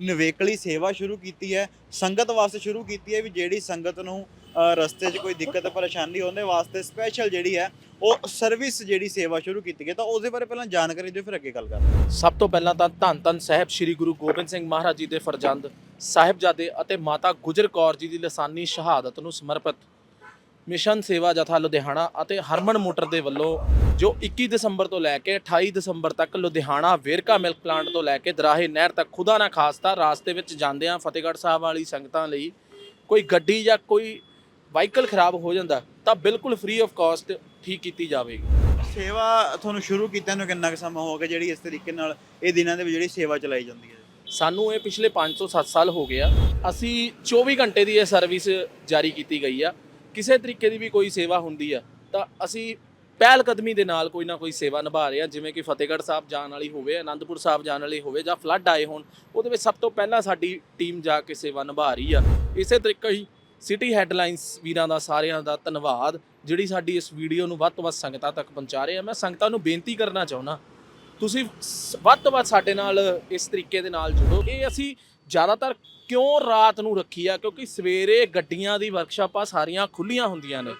ਨਿਵੇਕਲੀ ਸੇਵਾ ਸ਼ੁਰੂ ਕੀਤੀ ਹੈ, ਸੰਗਤ ਵਾਸਤੇ ਸ਼ੁਰੂ ਕੀਤੀ ਹੈ ਵੀ ਜਿਹੜੀ ਸੰਗਤ ਨੂੰ ਰਸਤੇ 'ਚ ਕੋਈ ਦਿੱਕਤ ਪਰੇਸ਼ਾਨੀ ਉਹਦੇ ਵਾਸਤੇ ਸਪੈਸ਼ਲ ਜਿਹੜੀ ਹੈ, ਉਹ ਸਰਵਿਸ ਜਿਹੜੀ ਸੇਵਾ ਸ਼ੁਰੂ ਕੀਤੀ ਗਈ ਤਾਂ ਉਹਦੇ ਬਾਰੇ ਪਹਿਲਾਂ ਜਾਣਕਾਰੀ ਦਿਓ, ਫਿਰ ਅੱਗੇ ਗੱਲ ਕਰਦੇ ਸਭ ਤੋਂ ਪਹਿਲਾਂ ਤਾਂ ਧੰਨ ਧੰਨ ਸਾਹਿਬ ਸ੍ਰੀ ਗੁਰੂ ਗੋਬਿੰਦ ਸਿੰਘ ਮਹਾਰਾਜ ਜੀ ਦੇ ਫਰਜ਼ੰਦ ਸਾਹਿਬਜ਼ਾਦੇ ਅਤੇ ਮਾਤਾ ਗੁਜਰ ਕੌਰ ਜੀ ਦੀ ਲਸਾਨੀ ਸ਼ਹਾਦਤ ਨੂੰ ਸਮਰਪਿਤ ਮਿਸ਼ਨ ਸੇਵਾ ਜਥਾ ਲੁਧਿਆਣਾ ਅਤੇ ਹਰਮਨ ਮੋਟਰ ਦੇ ਵੱਲੋਂ ਜੋ 21 ਦਸੰਬਰ ਤੋਂ ਲੈ ਕੇ 28 ਦਸੰਬਰ ਤੱਕ ਲੁਧਿਆਣਾ ਵੇਰਕਾ ਮਿਲਕ ਪਲਾਂਟ ਤੋਂ ਲੈ ਕੇ ਦਰਾਹੇ ਨਹਿਰ ਤੱਕ ਖੁਦਾ ਨਾ ਖਾਸਤਾ ਰਾਸਤੇ ਵਿੱਚ ਜਾਂਦਿਆਂ ਫਤਿਹਗੜ੍ਹ ਸਾਹਿਬ ਵਾਲੀ ਸੰਗਤਾਂ ਲਈ ਕੋਈ ਗੱਡੀ ਜਾਂ ਕੋਈ ਵਾਹੀਕਲ ਖਰਾਬ ਹੋ ਜਾਂਦਾ ਤਾਂ ਬਿਲਕੁਲ ਫ੍ਰੀ ਆਫ ਕਾਸਟ ਠੀਕ ਕੀਤੀ ਜਾਵੇਗੀ। ਸੇਵਾ ਤੁਹਾਨੂੰ ਸ਼ੁਰੂ ਕੀਤਿਆਂ ਨੂੰ ਕਿੰਨਾ ਕੁ ਸਮਾਂ ਹੋ ਗਿਆ ਜਿਹੜੀ ਇਸ ਤਰੀਕੇ ਨਾਲ ਇਹ ਦਿਨਾਂ ਦੇ ਵਿੱਚ ਜਿਹੜੀ ਸੇਵਾ ਚਲਾਈ ਜਾਂਦੀ ਹੈ? ਸਾਨੂੰ ਇਹ ਪਿਛਲੇ 5 ਤੋਂ 7 ਸਾਲ ਹੋ ਗਿਆ ਅਸੀਂ 24 ਘੰਟੇ ਦੀ ਇਹ ਸਰਵਿਸ ਜਾਰੀ ਕੀਤੀ ਗਈ ਆ। ਕਿਸੇ ਤਰੀਕੇ ਦੀ ਵੀ ਕੋਈ ਸੇਵਾ ਹੁੰਦੀ ਆ, ਤਾਂ ਅਸੀਂ ਪਹਿਲ ਕਦਮੀ ਦੇ ਨਾਲ ਕੋਈ ਨਾ ਕੋਈ ਸੇਵਾ ਨਿਭਾ ਰਹੇ ਆ ਜਿਵੇਂ ਕਿ ਫਤਿਹਗੜ੍ਹ ਸਾਹਿਬ ਜਾਣ ਵਾਲੀ ਹੋਵੇ, ਅਨੰਦਪੁਰ ਸਾਹਿਬ ਜਾਣ ਵਾਲੀ ਹੋਵੇ ਜਾਂ ਫਲੱਡ ਆਏ ਹੋਣ, ਉਹਦੇ ਵਿੱਚ ਸਭ ਤੋਂ ਪਹਿਲਾਂ ਸਾਡੀ ਟੀਮ ਜਾ ਕੇ ਸੇਵਾ ਨਿਭਾ ਰਹੀ ਆ। ਇਸੇ ਤਰੀਕੇ ਹੀ ਸਿਟੀ ਹੈਡਲਾਈਨਸ ਵੀਰਾਂ ਦਾ ਸਾਰਿਆਂ ਦਾ ਧੰਨਵਾਦ, ਜਿਹੜੀ ਸਾਡੀ ਇਸ ਵੀਡੀਓ ਨੂੰ ਵੱਧ ਤੋਂ ਵੱਧ ਸੰਗਤਾਂ ਤੱਕ ਪਹੁੰਚਾ ਰਹੇ ਆ। ਮੈਂ ਸੰਗਤਾਂ ਨੂੰ ਬੇਨਤੀ ਕਰਨਾ ਚਾਹੁੰਦਾ, ਤੁਸੀਂ ਵੱਧ ਤੋਂ ਵੱਧ ਸਾਡੇ ਨਾਲ ਇਸ ਤਰੀਕੇ ਦੇ ਨਾਲ ਜੁੜੋ। ਇਹ ਅਸੀਂ ਜ਼ਿਆਦਾਤਰ ਕਿਉਂ ਰਾਤ ਨੂੰ ਰੱਖੀ ਆ? ਕਿਉਂਕਿ ਸਵੇਰੇ ਗੱਡੀਆਂ ਦੀ ਵਰਕਸ਼ਾਪਾਂ ਸਾਰੀਆਂ ਖੁੱਲੀਆਂ ਹੁੰਦੀਆਂ ਨੇ।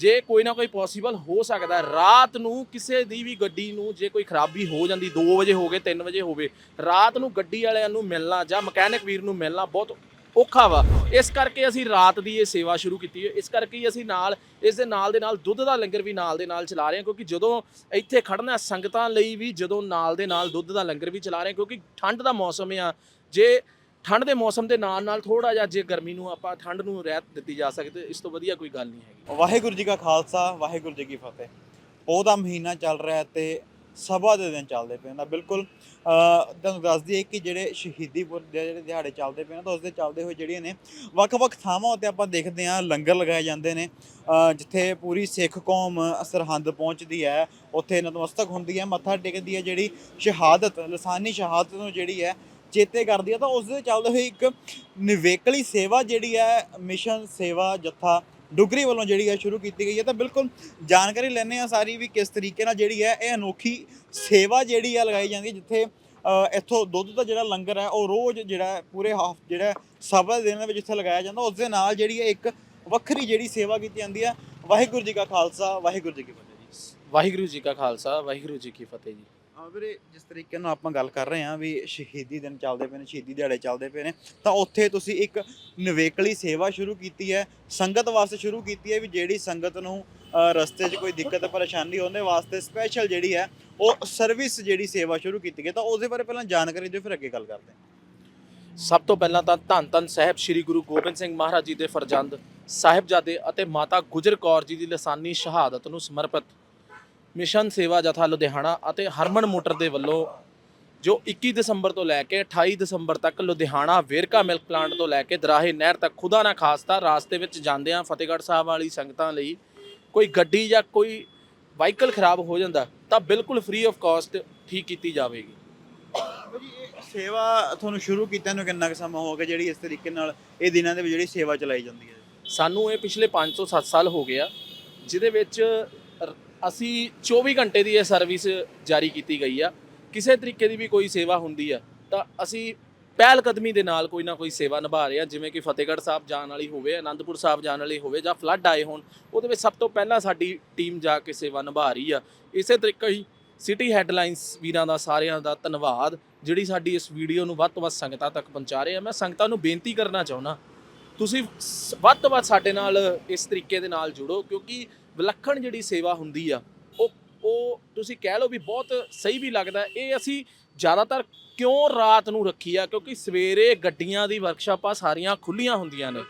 ਜੇ ਕੋਈ ਨਾ ਕੋਈ ਪੋਸੀਬਲ ਹੋ ਸਕਦਾ, ਰਾਤ ਨੂੰ ਕਿਸੇ ਦੀ ਵੀ ਗੱਡੀ ਨੂੰ ਜੇ ਕੋਈ ਖਰਾਬੀ ਹੋ ਜਾਂਦੀ 2 ਵਜੇ ਹੋ ਗਏ 3 ਵਜੇ ਹੋਵੇ, ਰਾਤ ਨੂੰ ਗੱਡੀ ਵਾਲਿਆਂ ਨੂੰ ਮਿਲਣਾ ਜਾਂ ਮਕੈਨਿਕ ਵੀਰ ਨੂੰ ਮਿਲਣਾ ਬਹੁਤ ਔਖਾ ਵਾ। ਇਸ ਕਰਕੇ ਅਸੀਂ ਰਾਤ ਦੀ ਇਹ ਸੇਵਾ ਸ਼ੁਰੂ ਕੀਤੀ ਹੈ। ਇਸ ਕਰਕੇ ਹੀ ਅਸੀਂ ਨਾਲ, ਇਸ ਦੇ ਨਾਲ ਦੇ ਨਾਲ ਦੁੱਧ ਦਾ ਲੰਗਰ ਵੀ ਨਾਲ ਦੇ ਨਾਲ ਚਲਾ ਰਹੇ ਹਾਂ, ਕਿਉਂਕਿ ਜਦੋਂ ਇੱਥੇ ਖੜਨਾ ਸੰਗਤਾਂ ਲਈ ਵੀ ਜਦੋਂ ਨਾਲ ਦੇ ਨਾਲ ਦੁੱਧ ਦਾ ਲੰਗਰ ਵੀ ਚਲਾ ਰਹੇ ਹਾਂ, ਕਿਉਂਕਿ ਠੰਡ ਦਾ ਮੌਸਮ ਆ। ਜੇ ਠੰਡ ਦੇ ਮੌਸਮ ਦੇ ਨਾਲ ਨਾਲ ਥੋੜਾ ਜਿਹਾ ਜੇ ਗਰਮੀ ਨੂੰ ਆਪਾਂ ਠੰਡ ਨੂੰ ਰਹਿਤ ਦਿੱਤੀ ਜਾ ਸਕਦੀ ਇਸ ਤੋਂ ਵਧੀਆ ਕੋਈ ਗੱਲ ਨਹੀਂ ਹੈਗੀ। ਵਾਹਿਗੁਰੂ ਜੀ ਕਾ ਖਾਲਸਾ, ਵਾਹਿਗੁਰੂ ਜੀ ਕੀ ਫਤਿਹ। ਉਹਦਾ ਮਹੀਨਾ ਚੱਲ ਰਿਹਾ ਹੈ ਤੇ ਸਭਾ ਦੇ ਦਿਨ ਚੱਲਦੇ ਪਏ ਨੇ। ਬਿਲਕੁਲ ਤੁਹਾਨੂੰ ਦੱਸ ਦਈਏ ਕਿ ਜਿਹੜੇ ਸ਼ਹੀਦੀਪੁਰ ਦੇ ਜਿਹੜੇ ਦਿਹਾੜੇ ਚੱਲਦੇ ਪਏ ਨੇ, ਤਾਂ ਉਸ ਦੇ ਚੱਲਦੇ ਹੋਏ ਜਿਹੜੀਆਂ ਨੇ ਵੱਖ-ਵੱਖ ਥਾਵਾਂ ਉੱਤੇ ਆਪਾਂ ਦੇਖਦੇ ਹਾਂ, ਲੰਗਰ ਲਗਾਏ ਜਾਂਦੇ ਨੇ ਜਿੱਥੇ ਪੂਰੀ ਸਿੱਖ ਕੌਮ ਸਰਹੰਦ ਪਹੁੰਚਦੀ ਹੈ, ਉੱਥੇ ਨਤਮਸਤਕ ਹੁੰਦੀ ਹੈ, ਮੱਥਾ ਟੇਕਦੀ ਹੈ ਜਿਹੜੀ ਸ਼ਹਾਦਤ, ਲਸਾਨੀ ਸ਼ਹਾਦਤ ਨੂੰ ਜਿਹੜੀ ਹੈ ਚੇਤੇ ਕਰਦੀ ਹੈ ਤਾਂ ਉਸ ਦੇ ਚੱਲਦੇ ਹੋਏ ਇੱਕ ਨਿਵੇਕਲੀ ਸੇਵਾ ਜਿਹੜੀ ਹੈ, ਮਿਸ਼ਨ ਸੇਵਾ ਜਥਾ ਡੁਗਰੀ ਵੱਲੋਂ ਜਿਹੜੀ ਹੈ ਸ਼ੁਰੂ ਕੀਤੀ ਗਈ ਹੈ। ਤਾਂ ਬਿਲਕੁਲ ਜਾਣਕਾਰੀ ਲੈਣੇ ਆ ਸਾਰੀ ਵੀ ਕਿਸ ਤਰੀਕੇ ਨਾਲ ਜਿਹੜੀ ਹੈ, ਇਹ ਅਨੋਖੀ ਸੇਵਾ ਜਿਹੜੀ ਹੈ ਲਗਾਈ ਜਾਂਦੀ ਹੈ, ਜਿੱਥੇ ਇੱਥੋਂ ਦੁੱਧ ਦਾ ਜਿਹੜਾ ਲੰਗਰ ਹੈ, ਉਹ ਰੋਜ਼ ਜਿਹੜਾ ਪੂਰੇ ਹਾਫ ਜਿਹੜਾ ਹੈ, ਸਭਾ ਦੇ ਦਿਨ ਵਿੱਚ ਇੱਥੇ ਲਗਾਇਆ ਜਾਂਦਾ। ਉਸ ਦੇ ਨਾਲ ਜਿਹੜੀ ਹੈ ਇੱਕ ਵੱਖਰੀ ਜਿਹੜੀ ਸੇਵਾ ਕੀਤੀ ਜਾਂਦੀ ਹੈ। ਵਾਹਿਗੁਰੂ ਜੀ ਕਾ ਖਾਲਸਾ, ਵਾਹਿਗੁਰੂ ਜੀ ਕੀ ਫਤਿਹ ਜੀ। ਵਾਹਿਗੁਰੂ ਜੀ ਕਾ ਖਾਲਸਾ, ਵਾਹਿਗੁਰੂ ਜੀ ਕੀ ਫਤਿਹ ਜੀ। ਹਾਂ ਵੀਰੇ ਜਿਸ ਤਰੀਕੇ ਨਾਲ ਆਪਾਂ ਗੱਲ ਕਰ ਰਹੇ ਹਾਂ ਵੀ ਸ਼ਹੀਦੀ ਦਿਨ ਚੱਲਦੇ ਪਏ ਨੇ ਸ਼ਹੀਦੀ ਦਿਹਾੜੇ ਚੱਲਦੇ ਪਏ ਨੇ ਤਾਂ ਉੱਥੇ ਤੁਸੀਂ ਇੱਕ ਨਿਵੇਕਲੀ ਸੇਵਾ ਸ਼ੁਰੂ ਕੀਤੀ ਹੈ ਸੰਗਤ ਵਾਸਤੇ ਸ਼ੁਰੂ ਕੀਤੀ ਹੈ ਵੀ ਜਿਹੜੀ ਸੰਗਤ ਨੂੰ ਅ, ਰਸਤੇ 'ਚ ਕੋਈ ਦਿੱਕਤ ਪਰੇਸ਼ਾਨੀ ਉਹਦੇ ਵਾਸਤੇ ਸਪੈਸ਼ਲ ਜਿਹੜੀ ਹੈ ਉਹ ਸਰਵਿਸ ਜਿਹੜੀ ਸੇਵਾ ਸ਼ੁਰੂ ਕੀਤੀ ਗਈ ਤਾਂ ਉਹਦੇ ਬਾਰੇ ਪਹਿਲਾਂ ਜਾਣਕਾਰੀ ਦਿਓ ਫਿਰ ਅੱਗੇ ਗੱਲ ਕਰਦੇ ਹਾਂ। ਸਭ ਤੋਂ ਪਹਿਲਾਂ ਤਾਂ ਧੰਨ ਧੰਨ ਸਾਹਿਬ ਸ੍ਰੀ ਗੁਰੂ ਗੋਬਿੰਦ ਸਿੰਘ ਮਹਾਰਾਜ ਜੀ ਦੇ ਫਰਜ਼ੰਦ ਸਾਹਿਬਜ਼ਾਦੇ ਅਤੇ ਮਾਤਾ ਗੁਜਰ ਕੌਰ ਜੀ ਦੀ ਲਸਾਨੀ ਸ਼ਹਾਦਤ ਨੂੰ ਸਮਰਪਿਤ ਮਿਸ਼ਨ ਸੇਵਾ ਜਥਾ ਲੁਧਿਆਣਾ ਅਤੇ ਹਰਮਨ ਮੋਟਰ ਦੇ ਵੱਲੋਂ ਜੋ 21 ਦਸੰਬਰ ਤੋਂ ਲੈ ਕੇ 28 ਦਸੰਬਰ ਤੱਕ ਲੁਧਿਆਣਾ ਵੇਰਕਾ ਮਿਲਕ ਪਲਾਂਟ ਤੋਂ ਲੈ ਕੇ ਦਰਾਹੇ ਨਹਿਰ ਤੱਕ ਖੁਦਾ ਨਾ ਖਾਸਤਾ ਰਾਸਤੇ ਵਿੱਚ ਜਾਂਦਿਆਂ ਫਤਿਹਗੜ੍ਹ ਸਾਹਿਬ ਵਾਲੀ ਸੰਗਤਾਂ ਲਈ ਕੋਈ ਗੱਡੀ ਜਾਂ ਕੋਈ ਵਾਹੀਕਲ ਖਰਾਬ ਹੋ ਜਾਂਦਾ ਤਾਂ ਬਿਲਕੁਲ ਫ੍ਰੀ ਆਫ ਕਾਸਟ ਠੀਕ ਕੀਤੀ ਜਾਵੇਗੀ। ਇਹ ਸੇਵਾ ਤੁਹਾਨੂੰ ਸ਼ੁਰੂ ਕੀਤਿਆਂ ਨੂੰ ਕਿੰਨਾ ਕੁ ਸਮਾਂ ਹੋ ਗਿਆ ਜਿਹੜੀ ਇਸ ਤਰੀਕੇ ਨਾਲ ਇਹ ਦਿਨਾਂ ਦੇ ਵਿੱਚ ਜਿਹੜੀ ਸੇਵਾ ਚਲਾਈ ਜਾਂਦੀ ਹੈ? ਸਾਨੂੰ ਇਹ ਪਿਛਲੇ 5 ਤੋਂ 7 ਸਾਲ ਹੋ ਗਿਆ ਜਿਹਦੇ ਵਿੱਚ ਅਸੀਂ 24 ਘੰਟੇ ਦੀ ਇਹ ਸਰਵਿਸ ਜਾਰੀ ਕੀਤੀ ਗਈ ਆ। ਕਿਸੇ ਤਰੀਕੇ ਦੀ ਵੀ ਕੋਈ ਸੇਵਾ ਹੁੰਦੀ ਆ, ਤਾਂ ਅਸੀਂ ਪਹਿਲ ਕਦਮੀ ਦੇ ਨਾਲ ਕੋਈ ਨਾ ਕੋਈ ਸੇਵਾ ਨਿਭਾ ਰਹੇ ਆ, ਜਿਵੇਂ ਕਿ ਫਤਿਹਗੜ੍ਹ ਸਾਹਿਬ ਜਾਣ ਵਾਲੀ ਹੋਵੇ ਆਨੰਦਪੁਰ ਸਾਹਿਬ ਜਾਣ ਵਾਲੀ ਹੋਵੇ, ਜਾਂ ਫਲੱਡ ਆਏ ਹੋਣ, ਉਹਦੇ ਵਿੱਚ ਸਭ ਤੋਂ ਪਹਿਲਾਂ ਸਾਡੀ ਟੀਮ ਜਾ ਕੇ ਸੇਵਾ ਨਿਭਾ ਰਹੀ ਆ। ਇਸੇ ਤਰੀਕੇ ਹੀ ਸਿਟੀ ਹੈਡਲਾਈਨਸ ਵੀਰਾਂ ਦਾ, ਸਾਰਿਆਂ ਦਾ ਧੰਨਵਾਦ, ਜਿਹੜੀ ਸਾਡੀ ਇਸ ਵੀਡੀਓ ਨੂੰ ਵੱਧ ਤੋਂ ਵੱਧ ਸੰਗਤਾਂ ਤੱਕ ਪਹੁੰਚਾ ਰਹੇ ਆ। ਮੈਂ ਸੰਗਤਾਂ ਨੂੰ ਬੇਨਤੀ ਕਰਨਾ ਚਾਹੁੰਦਾ ਤੁਸੀਂ ਸ- ਵੱਧ ਤੋਂ ਵੱਧ ਸਾਡੇ ਨਾਲ ਇਸ ਤਰੀਕੇ ਦੇ ਨਾਲ ਜੁੜੋ, ਕਿਉਂਕਿ ਵਿਲੱਖਣ ਜਿਹੜੀ ਸੇਵਾ ਹੁੰਦੀ ਆ, ਉਹ ਉਹ ਤੁਸੀਂ ਕਹਿ ਲਓ ਵੀ ਬਹੁਤ ਸਹੀ ਵੀ ਲੱਗਦਾ। ਇਹ ਅਸੀਂ ਜ਼ਿਆਦਾਤਰ ਕਿਉਂ ਰਾਤ ਨੂੰ ਰੱਖੀ ਆ? ਕਿਉਂਕਿ ਸਵੇਰੇ ਗੱਡੀਆਂ ਦੀ ਵਰਕਸ਼ਾਪਾਂ ਸਾਰੀਆਂ ਖੁੱਲੀਆਂ ਹੁੰਦੀਆਂ ਨੇ।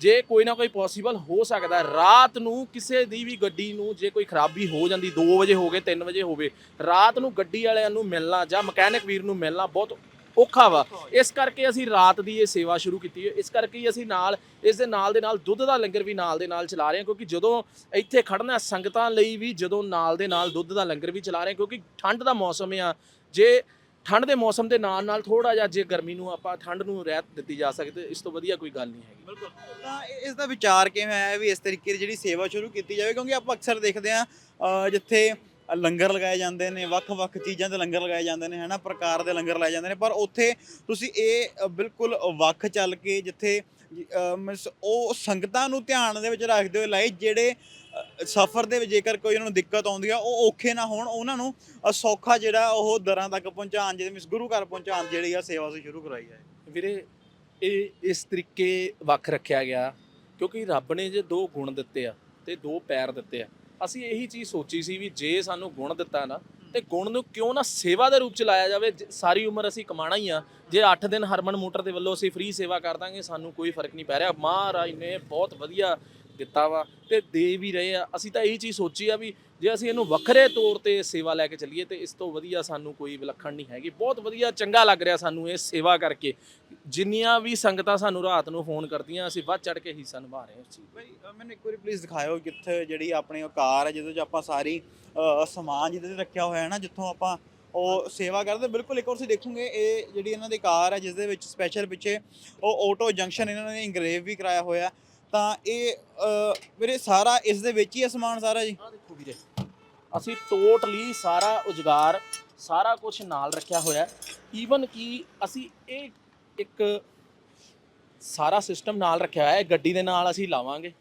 ਜੇ ਕੋਈ ਨਾ ਕੋਈ ਪੋਸੀਬਲ ਹੋ ਸਕਦਾ, ਰਾਤ ਨੂੰ ਕਿਸੇ ਦੀ ਵੀ ਗੱਡੀ ਨੂੰ ਜੇ ਕੋਈ ਖਰਾਬੀ ਹੋ ਜਾਂਦੀ 2 ਵਜੇ ਹੋ ਗਏ 3 ਵਜੇ ਹੋਵੇ ਰਾਤ ਨੂੰ ਗੱਡੀ ਵਾਲਿਆਂ ਨੂੰ ਮਿਲਣਾ ਜਾਂ ਮਕੈਨਿਕ ਵੀਰ ਨੂੰ ਮਿਲਣਾ ਬਹੁਤ ਔਖਾ ਵਾ। ਇਸ ਕਰਕੇ ਅਸੀਂ ਰਾਤ ਦੀ ਇਹ ਸੇਵਾ ਸ਼ੁਰੂ ਕੀਤੀ ਹੈ। ਇਸ ਕਰਕੇ ਹੀ ਅਸੀਂ ਨਾਲ, ਇਸ ਦੇ ਨਾਲ ਦੇ ਨਾਲ ਦੁੱਧ ਦਾ ਲੰਗਰ ਵੀ ਨਾਲ ਦੇ ਨਾਲ ਚਲਾ ਰਹੇ ਹਾਂ, ਕਿਉਂਕਿ ਜਦੋਂ ਇੱਥੇ ਖੜਨਾ ਸੰਗਤਾਂ ਲਈ ਵੀ ਜਦੋਂ ਨਾਲ ਦੇ ਨਾਲ ਦੁੱਧ ਦਾ ਲੰਗਰ ਵੀ ਚਲਾ ਰਹੇ ਹਾਂ, ਕਿਉਂਕਿ ਠੰਡ ਦਾ ਮੌਸਮ ਆ। ਜੇ ਠੰਡ ਦੇ ਮੌਸਮ ਦੇ ਨਾਲ ਨਾਲ ਥੋੜਾ ਜਿਹਾ ਜੇ ਗਰਮੀ ਨੂੰ ਆਪਾਂ ਠੰਡ ਨੂੰ ਰਹਿਤ ਦਿੱਤੀ ਜਾ ਸਕਦੀ, ਇਸ ਤੋਂ ਵਧੀਆ ਕੋਈ ਗੱਲ ਨਹੀਂ ਹੈਗੀ। ਬਿਲਕੁਲ। ਤਾਂ ਇਸ ਦਾ ਵਿਚਾਰ ਕਿਵੇਂ ਆਇਆ ਵੀ ਇਸ ਤਰੀਕੇ ਦੀ ਜਿਹੜੀ ਸੇਵਾ ਸ਼ੁਰੂ ਕੀਤੀ ਜਾਵੇ, ਕਿਉਂਕਿ ਆਪਾਂ ਅਕਸਰ ਦੇਖਦੇ ਹਾਂ ਜਿੱਥੇ ਲੰਗਰ ਲਗਾਏ ਜਾਂਦੇ ਨੇ, ਵੱਖ-ਵੱਖ ਚੀਜ਼ਾਂ ਦੇ ਲੰਗਰ ਲਗਾਏ ਜਾਂਦੇ ਨੇ, ਹਨਾ? ਪ੍ਰਕਾਰ ਦੇ ਲੰਗਰ ਲਾਏ ਜਾਂਦੇ ਨੇ, ਪਰ ਉੱਥੇ ਤੁਸੀਂ ਇਹ ਬਿਲਕੁਲ ਵੱਖ ਚੱਲ ਕੇ ਜਿੱਥੇ ਮੀਨਸ ਉਹ ਸੰਗਤਾਂ ਨੂੰ ਧਿਆਨ ਦੇ ਵਿੱਚ ਰੱਖਦੇ ਹੋਏ ਲਾਏ, ਜਿਹੜੇ ਸਫ਼ਰ ਦੇ ਵਿੱਚ ਜੇਕਰ ਕੋਈ ਉਹਨਾਂ ਨੂੰ ਦਿੱਕਤ ਆਉਂਦੀ ਆ, ਉਹ ਔਖੇ ਨਾ ਹੋਣ, ਉਹਨਾਂ ਨੂੰ ਸੌਖਾ ਜਿਹੜਾ ਉਹ ਦਰਾਂ ਤੱਕ ਪਹੁੰਚਾਉਣ, ਜਿਹਦੇ ਮੀਨਸ ਗੁਰੂ ਘਰ ਪਹੁੰਚਾਉਣ ਜਿਹੜੀ ਆ ਸੇਵਾ ਅਸੀਂ ਸ਼ੁਰੂ ਕਰਾਈ ਹੈ ਵੀਰੇ, ਇਹ ਇਸ ਤਰੀਕੇ ਵੱਖ ਰੱਖਿਆ ਗਿਆ ਕਿਉਂਕਿ ਰੱਬ ਨੇ ਜੇ ਦੋ ਗੁਣ ਦਿੱਤੇ ਆ ਤੇ ਦੋ ਪੈਰ ਦਿੱਤੇ ਆ। ਅਸੀਂ ਇਹੀ ਚੀਜ਼ ਸੋਚੀ ਸੀ ਵੀ ਜੇ ਸਾਨੂੰ ਗੁਣ ਦਿੱਤਾ ਨਾ, ਤੇ ਗੁਣ ਨੂੰ ਕਿਉਂ ਨਾ ਸੇਵਾ ਦੇ ਰੂਪ ਚ ਲਾਇਆ ਜਾਵੇ? ਜ- ਸਾਰੀ ਉਮਰ ਅਸੀਂ ਕਮਾਣਾ ਹੀ ਆ, ਜੇ 8 ਦਿਨ ਹਰਮਨ ਮੋਟਰ ਦੇ ਵੱਲੋਂ ਅਸੀਂ ਫ੍ਰੀ ਸੇਵਾ ਕਰ ਦਾਂਗੇ, ਸਾਨੂੰ ਕੋਈ ਫ਼ਰਕ ਨਹੀਂ ਪੈ ਰਿਹਾ। ਮਹਾਰਾਜ ਨੇ ਬਹੁਤ ਵਧੀਆ ਦਿੱਤਾ ਵਾ, ਤੇ ਦੇ ਵੀ ਰਹੇ ਆ। ਅਸੀਂ ਤਾਂ ਇਹੀ ਚੀਜ਼ ਸੋਚੀ ਆ ਵੀ ਜੇ ਅਸੀਂ ਇਹਨੂੰ ਵੱਖਰੇ ਤੌਰ ਤੇ ਸੇਵਾ ਲੈ ਕੇ ਚੱਲੀਏ ਤੇ ਇਸ ਤੋਂ ਵਧੀਆ ਸਾਨੂੰ ਕੋਈ ਵਿਲੱਖਣ ਨਹੀਂ ਹੈਗੀ। ਬਹੁਤ ਵਧੀਆ ਚੰਗਾ ਲੱਗ ਰਿਹਾ ਸਾਨੂੰ ਇਹ ਸੇਵਾ ਕਰਕੇ। ਜਿੰਨੀਆਂ ਵੀ ਸੰਗਤਾਂ ਸਾਨੂੰ ਰਾਤ ਨੂੰ ਫੋਨ ਕਰਦੀਆਂ ਅਸੀਂ ਵੱਧ ਚੜ ਕੇ ਹਿੱਸਾ ਨਿਭਾ ਰਹੇ ਹਾਂ ਇਸ ਚੀਜ਼ ਭਾਈ ਅ, ਮੈਨੂੰ ਇੱਕ ਵਾਰੀ ਪਲੀਜ਼ ਦਿਖਾਇਓ ਕਿੱਥੇ ਜਿਹੜੀ ਆਪਣੀ ਉਹ ਕਾਰ ਹੈ ਜਿਹਦੇ ਵਿੱਚ ਆਪਾਂ ਸਾਰੀ ਅ, ਸਮਾਨ ਜਿਹਦੇ ਤੇ ਰੱਖਿਆ ਹੋਇਆ ਹੈ ਨਾ ਜਿੱਥੋਂ ਆਪਾਂ ਉਹ ਸੇਵਾ ਕਰਦੇ। ਬਿਲਕੁਲ ਇੱਕ ਵਾਰ ਤੁਸੀਂ ਦੇਖੋਗੇ ਇਹ ਜਿਹੜੀ ਇਹਨਾਂ ਦੀ ਕਾਰ ਹੈ ਜਿਸ ਦੇ ਵਿੱਚ ਸਪੈਸ਼ਲ ਪਿੱਛੇ ਉਹ ਆਟੋ ਜੰਕਸ਼ਨ ਇਹਨਾਂ ਨੇ ਇੰਗਰੇਵ ਵੀ ਕਰਾਇਆ ਹੋਇਆ ਤਾਂ ਇਹ ਅ, ਵੀਰੇ ਸਾਰਾ ਇਸ ਦੇ ਵਿੱਚ ਹੀ ਹੈ ਸਮਾਨ ਸਾਰਾ ਜੀ? ਆ ਦੇਖੋ ਵੀਰੇ। ਅਸੀਂ ਟੋਟਲੀ ਸਾਰਾ ਉਜਗਾਰ, ਸਾਰਾ ਕੁਝ ਨਾਲ ਰੱਖਿਆ ਹੋਇਆ ਈਵਨ ਕਿ ਅਸੀਂ ਇਹ ਇੱਕ ਸਾਰਾ ਸਿਸਟਮ ਨਾਲ ਰੱਖਿਆ ਹੋਇਆ ਹੈ। ਗੱਡੀ ਦੇ ਨਾਲ ਅਸੀਂ ਲਾਵਾਂਗੇ।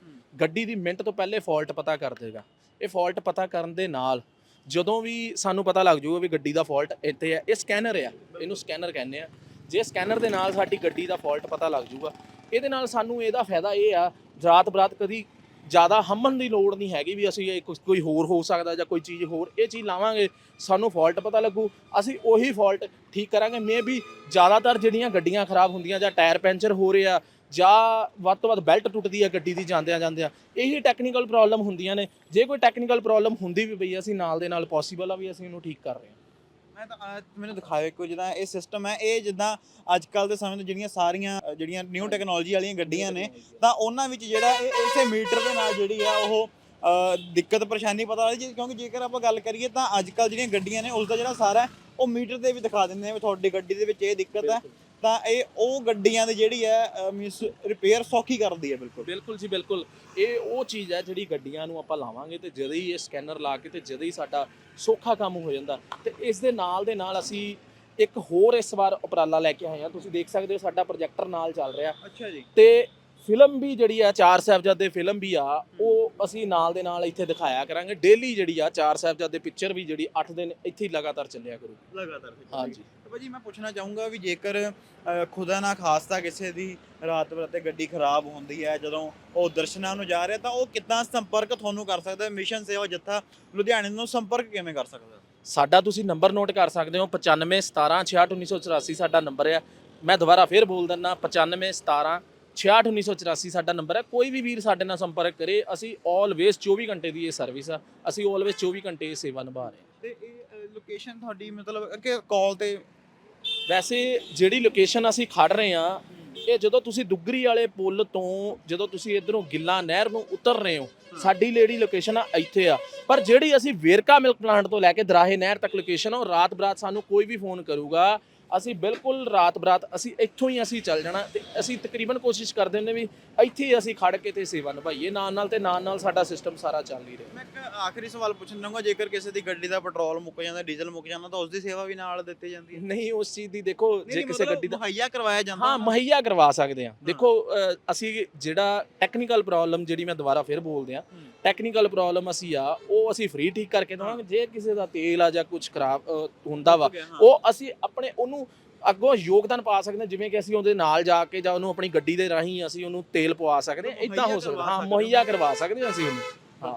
ਗੱਡੀ ਦੀ ਮਿੰਟ ਤੋਂ ਪਹਿਲੇ ਫਾਲਟ ਪਤਾ ਕਰ ਦੇਗਾ। ਇਹ ਫਾਲਟ ਪਤਾ ਕਰਨ ਦੇ ਨਾਲ ਜਦੋਂ ਵੀ ਸਾਨੂੰ ਪਤਾ ਲੱਗ ਜਾਊਗਾ ਵੀ ਗੱਡੀ ਦਾ ਫਾਲਟ ਇੱਥੇ ਹੈ, ਇਹ ਸਕੈਨਰ ਆ ਇਹਨੂੰ ਸਕੈਨਰ ਕਹਿੰਦੇ ਆ। ਜੇ ਸਕੈਨਰ ਦੇ ਨਾਲ ਸਾਡੀ ਗੱਡੀ ਦਾ ਫਾਲਟ ਪਤਾ ਲੱਗ ਜਾਊਗਾ, ਇਹਦੇ ਨਾਲ ਸਾਨੂੰ ਇਹਦਾ ਫਾਇਦਾ ਇਹ ਆ ਰਾਤ ਬਰਾਤ ਕਦੀ ਜ਼ਿਆਦਾ ਹੰਮਣ ਦੀ ਲੋੜ ਨਹੀਂ ਹੈਗੀ ਵੀ ਅਸੀਂ ਇਹ ਕੁਛ- ਕੋਈ ਹੋਰ ਹੋ ਸਕਦਾ ਜਾਂ ਕੋਈ ਚੀਜ਼ ਹੋਰ। ਇਹ ਚੀਜ਼ ਲਾਵਾਂਗੇ, ਸਾਨੂੰ ਫਾਲਟ ਪਤਾ ਲੱਗੂ। ਅਸੀਂ ਉਹੀ ਫਾਲਟ ਠੀਕ ਕਰਾਂਗੇ। ਮੇ ਵੀ ਜ਼ਿਆਦਾਤਰ ਜਿਹੜੀਆਂ ਗੱਡੀਆਂ ਖਰਾਬ ਹੁੰਦੀਆਂ ਜਾਂ ਟਾਇਰ ਪੈਂਚਰ ਹੋ ਰਹੇ ਆ ਜਾਂ ਵੱਧ ਤੋਂ ਵੱਧ ਬੈਲਟ ਟੁੱਟਦੀ ਆ, ਗੱਡੀ ਦੀ ਜਾਂਦਿਆਂ ਜਾਂਦਿਆਂ, ਇਹੀ ਟੈਕਨੀਕਲ ਪ੍ਰੋਬਲਮ ਹੁੰਦੀਆਂ ਨੇ। ਜੇ ਕੋਈ ਟੈਕਨੀਕਲ ਪ੍ਰੋਬਲਮ ਹੁੰਦੀ ਵੀ ਪਈ ਅਸੀਂ ਨਾਲ ਦੇ ਨਾਲ ਪੋਸੀਬਲ ਆ ਵੀ ਅਸੀਂ ਉਹਨੂੰ ਠੀਕ ਕਰ ਰਹੇ ਹਾਂ। ਮੈਂ ਤਾਂ ਅਹ, ਮੈਨੂੰ ਦਿਖਾਇਓ ਇੱਕ ਜਿੱਦਾਂ ਇਹ ਸਿਸਟਮ ਹੈ। ਇਹ ਜਿੱਦਾਂ ਅੱਜ ਕੱਲ ਦੇ ਸਮੇਂ ਤੋਂ ਜਿਹੜੀਆਂ ਸਾਰੀਆਂ ਅਹ, ਜਿਹੜੀਆਂ ਨਿਊ ਟੈਕਨੋਲੋਜੀ ਵਾਲੀਆਂ ਗੱਡੀਆਂ ਨੇ ਤਾਂ ਉਹਨਾਂ ਵਿੱਚ ਜਿਹੜਾ ਇਹ ਇਸੇ ਮੀਟਰ ਦੇ ਨਾਲ ਜਿਹੜੀ ਆ ਉਹ ਅਹ, ਦਿੱਕਤ ਪਰੇਸ਼ਾਨੀ ਪਤਾ ਲੱਗਦੀ ਹੈ ਕਿਉਂਕਿ ਜੇਕਰ ਆਪਾਂ ਗੱਲ ਕਰੀਏ ਤਾਂ ਅੱਜ ਕੱਲ ਜਿਹੜੀਆਂ ਗੱਡੀਆਂ ਨੇ ਉਸ ਦਾ ਜਿਹੜਾ ਸਾਰਾ ਹੈ, ਉਹ ਮੀਟਰ ਤੇ ਵੀ ਦਿਖਾ ਦਿੰਦੇ ਨੇ ਵੀ ਤੁਹਾਡੀ ਗੱਡੀ ਦੇ ਵਿੱਚ ਇਹ ਦਿੱਕਤ ਹੈ। ਤਾਂ ਇਹ ਉਹ ਗੱਡੀਆਂ ਦੀ ਜਿਹੜੀ ਹੈ ਮੀਨਸ ਰਿਪੇਅਰ ਸੌਖੀ ਕਰਦੀ ਹੈ ਬਿਲਕੁਲ। ਬਿਲਕੁਲ ਜੀ ਬਿਲਕੁਲ। ਇਹ ਉਹ ਚੀਜ਼ ਹੈ ਜਿਹੜੀ ਗੱਡੀਆਂ ਨੂੰ ਆਪਾਂ ਲਾਵਾਂਗੇ ਤੇ ਜਦੋਂ ਹੀ ਇਹ ਸਕੈਨਰ ਲਾ ਕੇ ਤੇ ਜਦੋਂ ਹੀ ਸਾਡਾ ਸੌਖਾ ਕੰਮ ਹੋ ਜਾਂਦਾ। ਤੇ ਇਸ ਦੇ ਨਾਲ ਦੇ ਨਾਲ ਅਸੀਂ ਇੱਕ ਹੋਰ ਇਸ ਵਾਰ ਉਪਰਾਲਾ ਲੈ ਕੇ ਆਏ ਹਾਂ। ਤੁਸੀਂ ਦੇਖ ਸਕਦੇ ਹੋ ਸਾਡਾ ਪ੍ਰੋਜੈਕਟਰ ਨਾਲ ਚੱਲ ਰਿਹਾ। ਅੱਛਾ ਜੀ। ਤੇ ਫਿਲਮ ਵੀ ਜਿਹੜੀ ਆ ਚਾਰ ਸਾਹਿਬਜ਼ਾਦੇ ਫਿਲਮ ਵੀ ਆ ਉਹ ਅਸੀਂ ਨਾਲ ਦੇ ਨਾਲ ਇੱਥੇ ਦਿਖਾਇਆ ਕਰਾਂਗੇ। ਡੇਲੀ ਜਿਹੜੀ ਆ ਚਾਰ ਸਾਹਿਬਜ਼ਾਦੇ ਪਿਕਚਰ ਵੀ ਜਿਹੜੀ 8 ਦਿਨ ਇੱਥੇ ਹੀ ਲਗਾਤਾਰ ਚੱਲਿਆ ਕਰੂਗੀ ਲਗਾਤਾਰ ਹਾਂਜੀ। ਭਾਜੀ ਮੈਂ ਪੁੱਛਣਾ ਚਾਹੂੰਗਾ ਵੀ ਜੇਕਰ ਖੁਦਾ ਨਾ ਖਾਸਤਾ ਕਿਸੇ ਦੀ ਰਾਤ ਬਰਾਤੇ ਗੱਡੀ ਖਰਾਬ ਹੁੰਦੀ ਹੈ ਜਦੋਂ ਉਹ ਦਰਸ਼ਨਾਂ ਨੂੰ ਜਾ ਰਿਹਾ ਤਾਂ ਉਹ ਕਿੱਦਾਂ ਸੰਪਰਕ ਤੁਹਾਨੂੰ ਕਰ ਸਕਦਾ ਹੈ? ਮਿਸ਼ਨ ਸੇਵਾ ਜੱਥਾ ਲੁਧਿਆਣੇ ਨੂੰ ਸੰਪਰਕ ਕਿਵੇਂ ਕਰ ਸਕਦਾ ਸਾਡਾ ਤੁਸੀਂ ਨੰਬਰ ਨੋਟ ਕਰ ਸਕਦੇ ਹੋ 95 17 66 1984 ਸਾਡਾ ਨੰਬਰ ਹੈ ਮੈਂ ਦੁਬਾਰਾ ਫੇਰ ਬੋਲ ਦਿੰਦਾ 95 17 66 1984 ਸਾਡਾ ਨੰਬਰ ਹੈ। ਕੋਈ ਵੀ ਵੀਰ ਸਾਡੇ ਨਾਲ ਸੰਪਰਕ ਕਰੇ ਅਸੀਂ ਆਲਵੇਸ 24 ਘੰਟੇ ਦੀ ਇਹ ਸਰਵਿਸ ਆ। ਅਸੀਂ ਆਲਵੇਸ 24 ਘੰਟੇ ਇਹ ਸੇਵਾ ਨਿਭਾ ਰਹੇ ਹਾਂ। ਤੇ ਇਹ ਲੋਕੇਸ਼ਨ ਤੁਹਾਡੀ ਮਤਲਬ ਕਿ ਕਾਲ ਤੇ ਵੈਸੇ ਜਿਹੜੀ ਲੋਕੇਸ਼ਨ ਅਸੀਂ ਖੜ ਰਹੇ ਹਾਂ ਇਹ ਜਦੋਂ ਤੁਸੀਂ ਦੁੱਗਰੀ ਵਾਲੇ ਪੁਲ ਤੋਂ ਜਦੋਂ ਤੁਸੀਂ ਇਧਰੋਂ ਗਿੱਲਾ ਨਹਿਰ ਨੂੰ ਉਤਰ ਰਹੇ ਹੋ ਸਾਡੀ ਲੇਡੀ ਲੋਕੇਸ਼ਨ ਆ ਇੱਥੇ ਆ। ਪਰ ਜਿਹੜੀ ਅਸੀਂ ਵੇਰਕਾ ਮਿਲਕ ਪਲਾਂਟ ਤੋਂ ਲੈ ਕੇ ਦਰਾਹੇ ਨਹਿਰ ਤੱਕ ਲੋਕੇਸ਼ਨ ਆ ਉਹ ਰਾਤ ਬਰਾਤ ਸਾਨੂੰ ਕੋਈ ਵੀ ਫੋਨ ਕਰੂਗਾ ਅਸੀਂ ਬਿਲਕੁਲ ਰਾਤ ਬਰਾਤ ਅਸੀਂ ਇੱਥੋਂ ਹੀ ਅਸੀਂ ਚੱਲ ਜਾਣਾ ਤੇ ਅਸੀਂ ਤਕਰੀਬਨ ਕੋਸ਼ਿਸ਼ ਕਰਦੇ ਹੁੰਦੇ ਵੀ ਇੱਥੇ ਹੀ ਅਸੀਂ ਖੜ ਕੇ ਤੇ ਸੇਵਾ ਨਿਭਾਈਏ ਨਾਲ ਨਾਲ ਤੇ ਨਾਲ ਨਾਲ ਸਾਡਾ ਸਿਸਟਮ ਸਾਰਾ ਚੱਲ ਹੀ ਰਿਹਾ ਮੈਂ ਇੱਕ ਆਖਰੀ ਸਵਾਲ ਪੁੱਛਣਾ ਚਾਹੂੰਗਾ ਜੇਕਰ ਕਿਸੇ ਦੀ ਗੱਡੀ ਦਾ ਪੈਟਰੋਲ ਮੁੱਕ ਜਾਂਦਾ ਡੀਜ਼ਲ ਮੁੱਕ ਜਾਂਦਾ ਤਾਂ ਉਸ ਦੀ ਸੇਵਾ ਵੀ ਨਾਲ ਦਿੱਤੀ ਜਾਂਦੀ ਹੈ ਨਹੀਂ ਉਸ ਚੀਜ਼ ਦੀ ਦੇਖੋ ਜੇ ਕਿਸੇ ਗੱਡੀ ਦਾ ਮੁਹੱਈਆ ਕਰਵਾਇਆ ਜਾਂਦਾ ਹਾਂ। ਮੁਹੱਈਆ ਕਰਵਾ ਸਕਦੇ ਆ ਦੇਖੋ ਅਸੀਂ ਜਿਹੜਾ ਟੈਕਨੀਕਲ ਪ੍ਰੋਬਲਮ ਜਿਹੜੀ ਮੈਂ ਦੁਬਾਰਾ ਫਿਰ ਬੋਲਦੇ ਆ। ਟੈਕਨੀਕਲ ਪ੍ਰੋਬਲਮ ਅਸੀਂ ਆ ਉਹ ਅਸੀਂ ਫ੍ਰੀ ਠੀਕ ਕਰਕੇ ਦੇਵਾਂਗੇ ਜੇ ਕਿਸੇ ਦਾ ਤੇਲ ਆ ਜਾਂ ਕੁਝ ਖਰਾਬ ਹੁੰਦਾ ਵਾ। ਉਹ ਅਸੀਂ ਆਪਣੇ ਉਹਨੂੰ ਅੱਗੋਂ ਯੋਗਦਾਨ ਪਾ ਸਕਦੇ ਹਾਂ, ਜਿਵੇਂ ਕਿ ਅਸੀਂ ਉਹਦੇ ਨਾਲ ਜਾ ਕੇ ਜਾਂ ਉਹਨੂੰ ਆਪਣੀ ਗੱਡੀ ਦੇ ਰਾਹੀਂ ਅਸੀਂ ਉਹਨੂੰ ਤੇਲ ਪਵਾ ਸਕਦੇ ਹਾਂ ਇਦਾਂ ਹੋ ਸਕਦਾ, ਹਾਂ, ਮੁਹੱਈਆ ਕਰਵਾ ਸਕਦੇ ਹਾਂ ਅਸੀਂ ਉਹਨੂੰ। ਹਾਂ।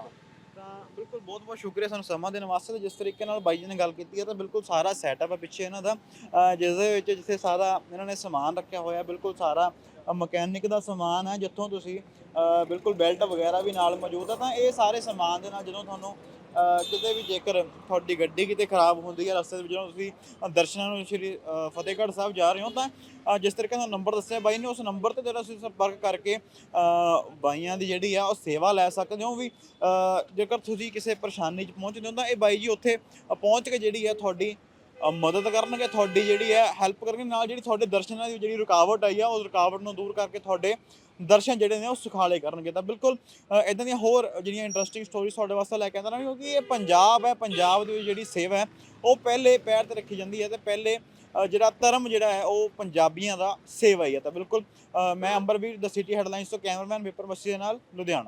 ਬਿਲਕੁਲ ਬਹੁਤ ਬਹੁਤ ਸ਼ੁਕਰੀਆ ਸਾਨੂੰ ਸਮਾਂ ਦੇਣ ਵਾਸਤੇ ਤੇ ਜਿਸ ਤਰੀਕੇ ਨਾਲ ਬਾਈ ਜੀ ਨੇ ਗੱਲ ਕੀਤੀ ਹੈ, ਤਾਂ ਬਿਲਕੁਲ ਸਾਰਾ ਸੈਟਅਪ ਹੈ ਪਿੱਛੇ ਇਹਨਾਂ ਦਾ ਅਹ ਜਿਸ ਦੇ ਵਿੱਚ ਜਿੱਥੇ ਸਾਰਾ ਇਹਨਾਂ ਨੇ ਸਮਾਨ ਰੱਖਿਆ ਹੋਇਆ, ਬਿਲਕੁਲ ਸਾਰਾ ਮਕੈਨਿਕ ਦਾ ਸਮਾਨ ਹੈ, ਜਿੱਥੋਂ ਤੁਸੀਂ ਅਹ ਬਿਲਕੁਲ ਬੈਲਟ ਵਗੈਰਾ ਵੀ ਨਾਲ ਮੌਜੂਦ ਹੈ, ਤਾਂ ਇਹ ਸਾਰੇ ਸਮਾਨ ਦੇ ਨਾਲ ਜਦੋਂ ਤੁਹਾਨੂੰ ਕਿਤੇ ਵੀ ਜੇਕਰ ਤੁਹਾਡੀ ਗੱਡੀ ਕਿਤੇ ਖਰਾਬ ਹੁੰਦੀ ਹੈ ਰਸਤੇ ਦੇ ਵਿੱਚ, ਜਦੋਂ ਤੁਸੀਂ ਦਰਸ਼ਨਾਂ ਨੂੰ ਸ਼੍ਰੀ ਫਤਿਹਗੜ੍ਹ ਸਾਹਿਬ ਜਾ ਰਹੇ ਹੋ, ਤਾਂ ਜਿਸ ਤਰੀਕੇ ਨਾਲ ਨੰਬਰ ਦੱਸਿਆ ਬਾਈ ਨੇ, ਉਸ ਨੰਬਰ ਤੇ ਜਿਹੜਾ ਤੁਸੀਂ ਸੰਪਰਕ ਕਰਕੇ ਬਾਈਆਂ ਦੀ ਜਿਹੜੀ ਆ, ਉਹ ਸੇਵਾ ਲੈ ਸਕਦੇ ਹੋ ਵੀ ਜੇਕਰ ਤੁਸੀਂ ਕਿਸੇ ਪਰੇਸ਼ਾਨੀ 'ਚ ਪਹੁੰਚਦੇ ਹੋ, ਤਾਂ ਇਹ ਬਾਈ ਜੀ ਉੱਥੇ ਪਹੁੰਚ ਕੇ ਜਿਹੜੀ ਆ ਤੁਹਾਡੀ ਅ, ਮਦਦ ਕਰਨਗੇ ਤੁਹਾਡੀ ਜਿਹੜੀ ਹੈ ਹੈਲਪ ਕਰਨਗੇ ਨਾਲ ਜਿਹੜੀ ਤੁਹਾਡੇ ਦਰਸ਼ਨਾਂ ਦੀ ਜਿਹੜੀ ਰੁਕਾਵਟ ਆਈ ਆ ਉਸ ਰੁਕਾਵਟ ਨੂੰ ਦੂਰ ਕਰਕੇ ਤੁਹਾਡੇ ਦਰਸ਼ਨ ਜਿਹੜੇ ਨੇ ਉਹ ਸੁਖਾਲੇ ਕਰਨਗੇ। ਤਾਂ ਬਿਲਕੁਲ ਇਦਾਂ ਦੀਆਂ ਹੋਰ ਜਿਹੜੀਆਂ ਇੰਟਰਸਟਿੰਗ ਸਟੋਰੀਜ਼ ਤੁਹਾਡੇ ਵਾਸਤੇ ਲੈ ਕੇ ਆਉਂਦਾ ਰਹਾਂਗੇ ਕਿਉਂਕਿ ਇਹ ਪੰਜਾਬ ਹੈ ਪੰਜਾਬ ਦੀ ਜਿਹੜੀ ਸੇਵਾ ਹੈ ਉਹ ਪਹਿਲੇ ਪੈਰ ਤੇ ਰੱਖੀ ਜਾਂਦੀ ਹੈ ਤੇ ਪਹਿਲੇ ਅ, ਜਿਹੜਾ ਧਰਮ ਜਿਹੜਾ ਹੈ ਉਹ ਪੰਜਾਬੀਆਂ ਦਾ ਸੇਵਾ ਹੀ ਹੈ। ਤਾਂ ਬਿਲਕੁਲ ਅ, ਮੈਂ ਅੰਬਰਵੀਰ ਦ ਸਿਟੀ ਹੈਡਲਾਈਨਸ ਤੋਂ ਕੈਮਰਾਮੈਨ ਵਿਪਰ ਮੱਸੀ ਦੇ ਨਾਲ ਲੁਧਿਆਣਾ।